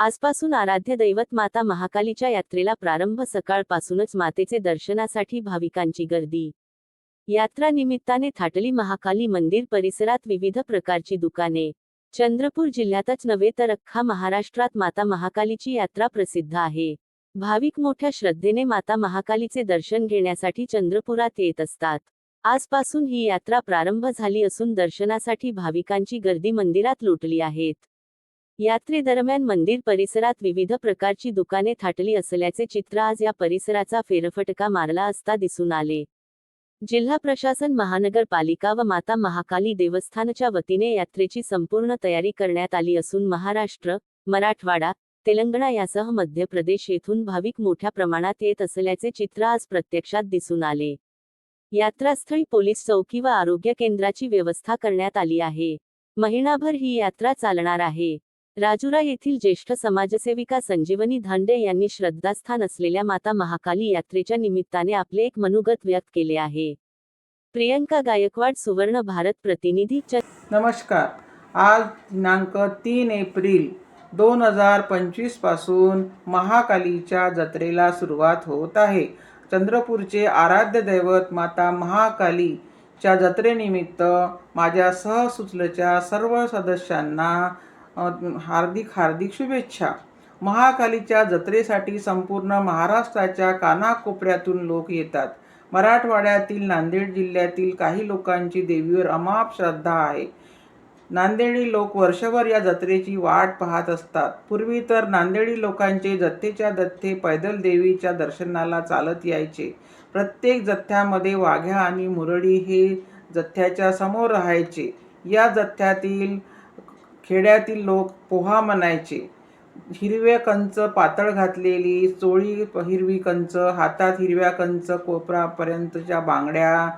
आजपासून आराध्य दैवत माता महाकालीच्या यात्रेला प्रारंभ सकाळपासूनच मातेचे दर्शनासाठी भाविकांची गर्दी. यात्रा निमित्ताने थाटली महाकाली मंदिर परिसरात विविध प्रकारची दुकाने. चंद्रपूर जिल्ह्यातच नव्हे तर अख्खा महाराष्ट्रात माता महाकालीची यात्रा प्रसिद्ध आहे. भाविक मोठ्या श्रद्धेने माता महाकालीचे दर्शन घेण्यासाठी चंद्रपुरात येत असतात. आजपासून ही यात्रा प्रारंभ झाली असून दर्शनासाठी भाविकांची गर्दी मंदिरात लुटली आहेत. यात्रेदरम्यान मंदिर परिसरात विविध प्रकारची दुकाने थाटली असल्याचे चित्र आज या परिसराचा फेरफटका मारला असता दिसून आले. जिल्हा प्रशासन महानगरपालिका व माता महाकाली देवस्थानच्या वतीने यात्रेची संपूर्ण तयारी करण्यात आली असून महाराष्ट्र मराठवाडा तेलंगणा यासह मध्य प्रदेश येथून भाविक मोठ्या प्रमाणात येत असल्याचे चित्र आज प्रत्यक्षात दिसून आले. यात्रास्थळी पोलीस चौकी व आरोग्य केंद्राची व्यवस्था करण्यात आली आहे. महिनाभर ही यात्रा चालणार आहे. राजुरा येथील ज्येष्ठ समाजसेविका संजीवनी धांडे यांनी श्रद्धास्थान असलेल्या माता महाकाली यात्रेच्या निमित्ताने आपले एक मनोगत व्यक्त केले आहे. प्रियंका गायकवाड सुवर्ण भारत प्रतिनिधी च नमस्कार. आज दिनांक तीन एप्रिल दोन हजार पंचवीसपासून महाकालीच्या जत्रेला सुरुवात होत आहे. चंद्रपूरचे आराध्य दैवत माता महाकालीच्या जत्रेनिमित्त माझ्या सहसुचलच्या सर्व सदस्यांना हार्दिक हार्दिक शुभेच्छा. महाकालीच्या जत्रेसाठी संपूर्ण महाराष्ट्राच्या कानाकोपऱ्यातून लोक येतात. मराठवाड्यातील नांदेड जिल्ह्यातील काही लोकांची देवीवर अमाप श्रद्धा आहे. नांदेडी लोक वर्षभर या जत्रेची वाट पाहत असतात. पूर्वी तर नांदेडी लोकांचे जत्थेच्या जत्थे पैदल देवीच्या दर्शनाला चालत यायचे. प्रत्येक जथ्यामध्ये वाघ्या आणि मुरळी हे जथ्याच्या समोर राहायचे. या जथ्यातील खेड्यातील लोक पोहा म्हणायचे. हिरव्या कंच पातळ घातलेली चोळी हिरवी कंच हातात हिरव्या कंच कोपरापर्यंतच्या बांगड्या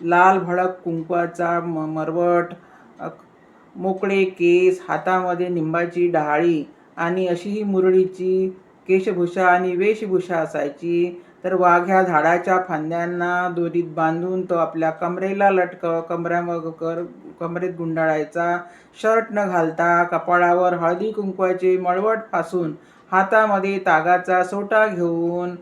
लाल भडक कुंकवाचा म मरवट मोकळे केस हातामध्ये निंबाची डहाळी आणि अशी ही मुरळीची केशभूषा आणि वेशभूषा असायची. तर वाघ ह्या झाडाच्या फांद्यांना दोरीत बांधून तो आपल्या कमरेला लटक कमऱ्यामग कर कमरेत गुंडाळायचा. शर्ट न घालता कपाळावर हळदी कुंकवाचे मळवट फासून हातामध्ये तागाचा सोटा घेऊन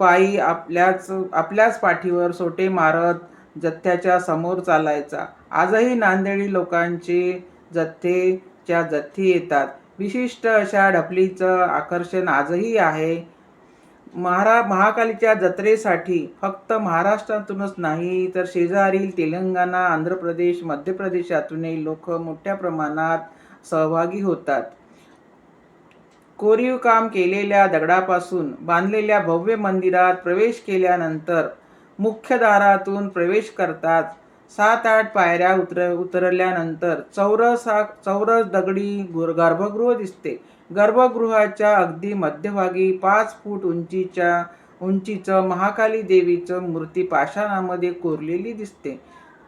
पायी आपल्याच आपल्याच पाठीवर सोटे मारत जथ्याच्या समोर चालायचा. आजही नांदेडी लोकांचे जथ्थेच्या जथ्थे येतात. विशिष्ट अशा ढपलीचं आकर्षण आजही आहे. महारा महाकालीच्या जत्रेसाठी फक्त महाराष्ट्रातूनच नाही तर शेजारील तेलंगणा आंध्र प्रदेश मध्य प्रदेशातूनही लोक मोठ्या प्रमाणात सहभागी होतात. कोरीव काम केलेल्या दगडापासून बांधलेल्या भव्य मंदिरात प्रवेश केल्यानंतर मुख्य दारातून प्रवेश करतात सात आठ पायऱ्या उतर उतरल्यानंतर चौरस हा चौरस दगडी गर्भगृह दिसते. गर्भगृहाच्या अगदी मध्यभागी पाच फूट उंचीच्या उंचीचं महाकाली देवीचं मूर्ती पाषाणामध्ये कोरलेली दिसते.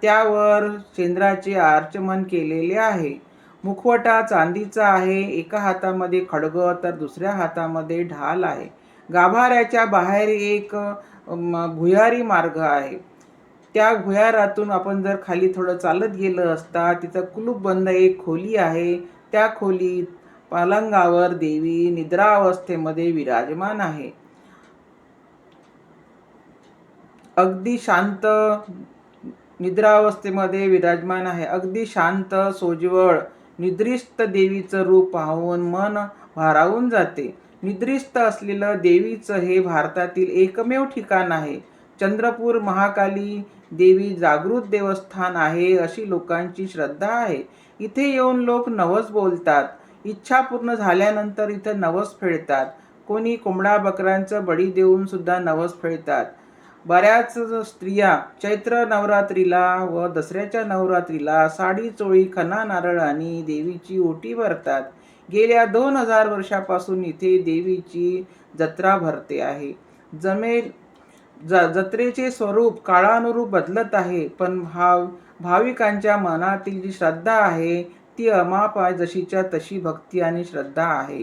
त्यावर चंद्राचे आर्चमन केलेले आहे. मुखवटा चांदीचा आहे. एका हातामध्ये खडग तर दुसऱ्या हातामध्ये ढाल आहे. गाभाऱ्याच्या बाहेर एक भुयारी मार्ग आहे. त्या भुयारातून आपण जर खाली थोडं चालत गेलं असता तिथं कुलूपबंद एक खोली आहे. त्या खोलीत पलंगावर देवी निद्रावस्थेमध्ये विराजमान आहे. अगदी शांत निद्रावस्थेमध्ये विराजमान आहे. अगदी शांत सोज्वळ निद्रिस्त देवीचं रूप पाहून मन भारावून जाते. निद्रिस्त असलेलं देवीचं हे भारतातील एकमेव ठिकाण आहे. चंद्रपूर महाकाली देवी जागृत देवस्थान आहे अशी लोकांची श्रद्धा आहे. इथे येऊन लोक नवस बोलतात. इच्छा पूर्ण झाल्यानंतर इथं नवस फेडतात. कोणी कोंबडा बकरांचं बळी देऊन सुद्धा नवस फेडतात. बऱ्याच स्त्रिया चैत्र नवरात्रीला व दसऱ्याच्या नवरात्रीला साडी चोळी खना नारळ आणि देवीची ओटी भरतात. गेल्या दोन हजार वर्षापासून इथे देवीची जत्रा भरते आहे. जमेल ज जत्रेचे स्वरूप काळानुरूप बदलत आहे पण भाव भाविकांच्या मनातील जी श्रद्धा आहे ती अमाप आहे जशीच्या तशी भक्ती आणि श्रद्धा आहे.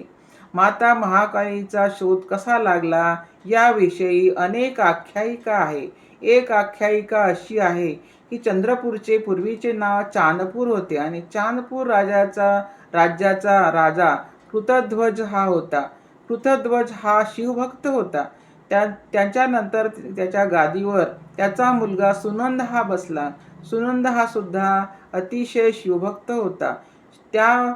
माता महाकाळीचा शोध कसा लागला याविषयी अनेक आख्यायिका आहे. एक आख्यायिका अशी आहे की चंद्रपूरचे पूर्वीचे नाव चांदपूर होते आणि चांदपूर राजाचा राज्याचा राजा कृतध्वज हा होता. कृतध्वज हा शिवभक्त होता. त्या त्याच्यानंतर त्याच्या गादीवर त्याचा मुलगा सुनंद हा बसला. सुनंद हा सुद्धा अतिशय शिवभक्त होता. त्या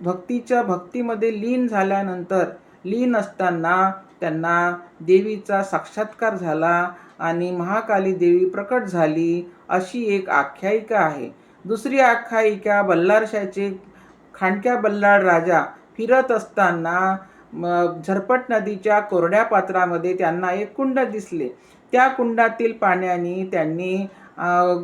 भक्तीच्या भक्तीमध्ये लीन झाल्यानंतर लीन असताना त्यांना देवीचा साक्षात्कार झाला आणि महाकाली देवी प्रकट झाली अशी एक आख्यायिका आहे. दुसरी आख्यायिका बल्लारशाचे खांडक्या बल्लाळ राजा फिरत असताना झरपट नदीच्या कोरड्या पात्रामध्ये त्यांना एक कुंड दिसले. त्या कुंडातील पाण्याने त्यांनी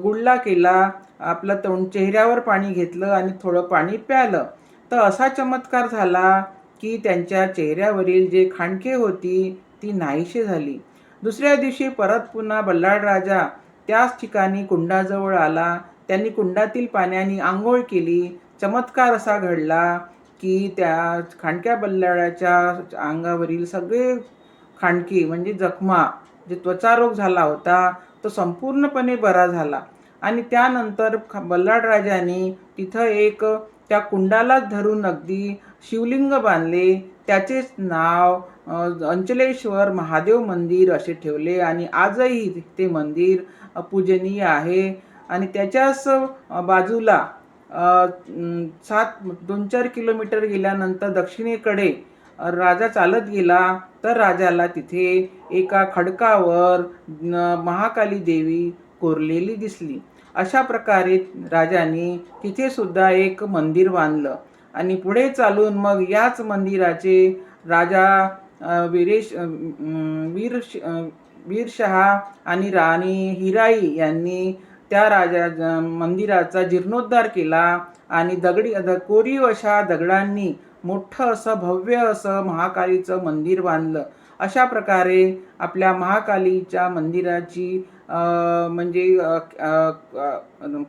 गुडला केला. आपलं तोंड चेहऱ्यावर पाणी घेतलं आणि थोडं पाणी प्यालं. तर असा चमत्कार झाला की त्यांच्या चेहऱ्यावरील जे खांडके होती ती नाहीशी झाली. दुसऱ्या दिवशी परत पुन्हा बल्लाळ राजा त्याच ठिकाणी कुंडाजवळ आला. त्यांनी कुंडातील पाण्याने आंघोळ केली. चमत्कार असा घडला की त्या खांडक्या बल्लाळाच्या अंगावरील सगळे खांडकी म्हणजे जखमा जे त्वचारोग झाला होता तो संपूर्णपणे बरा झाला. आणि त्यानंतर ख- बल्लाळ राजाने तिथं एक त्या कुंडालाच धरून अगदी शिवलिंग बांधले. त्याचेच नाव अंचलेश्वर महादेव मंदिर असे ठेवले. आणि आजही ते मंदिर पूजनीय आहे. आणि त्याच्याच बाजूला सात दोन चार किलोमीटर गेल्यानंतर दक्षिणेकडे राजा चालत गेला. तर राजाला तिथे एका खडकावर महाकाली देवी कोरलेली दिसली. अशा प्रकारे राजाने तिथे सुद्धा एक मंदिर बांधलं. आणि पुढे चालून मग याच मंदिराचे राजा वीरेश वीर वीरशहा आणि राणी हिराई यांनी त्या राजा मंदिराचा जीर्णोद्धार केला आणि दगडी द कोरीव अशा दगडांनी मोठं असं भव्य असं महाकालीचं मंदिर बांधलं. अशा प्रकारे आपल्या महाकालीच्या मंदिराची म्हणजे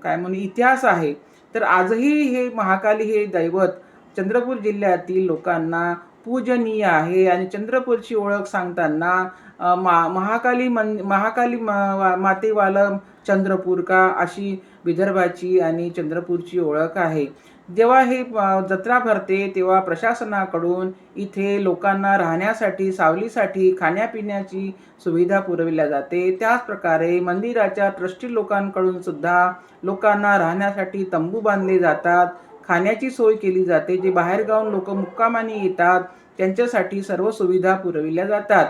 काय म्हणू इतिहास आहे. तर आजही हे महाकाली हे दैवत चंद्रपूर जिल्ह्यातील लोकांना पूजनीय आहे. आणि चंद्रपूरची ओळख सांगताना मा महाकाली मन महाकाली मा- वा- मातेवालं चंद्रपूर का अशी विदर्भाची आणि चंद्रपूरची ओळख आहे. जेव्हा हे जत्रा भरते तेव्हा प्रशासनाकडून इथे लोकांना राहण्यासाठी सावलीसाठी खाण्यापिण्याची सुविधा पुरविल्या जाते. त्याचप्रकारे मंदिराच्या ट्रस्टी लोकांकडून सुद्धा लोकांना राहण्यासाठी तंबू बांधले जातात. खाण्याची सोय केली जाते जे बाहेरगावून लोक मुक्कामाने येतात त्यांच्यासाठी सर्व सुविधा पुरविल्या जातात.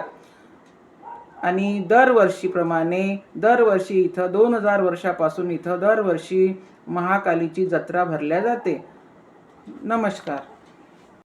आणि दरवर्षीप्रमाणे दरवर्षी इथं दोन हजार वर्षापासून इथं दरवर्षी महाकालीची जत्रा भरल्या जाते. नमस्कार.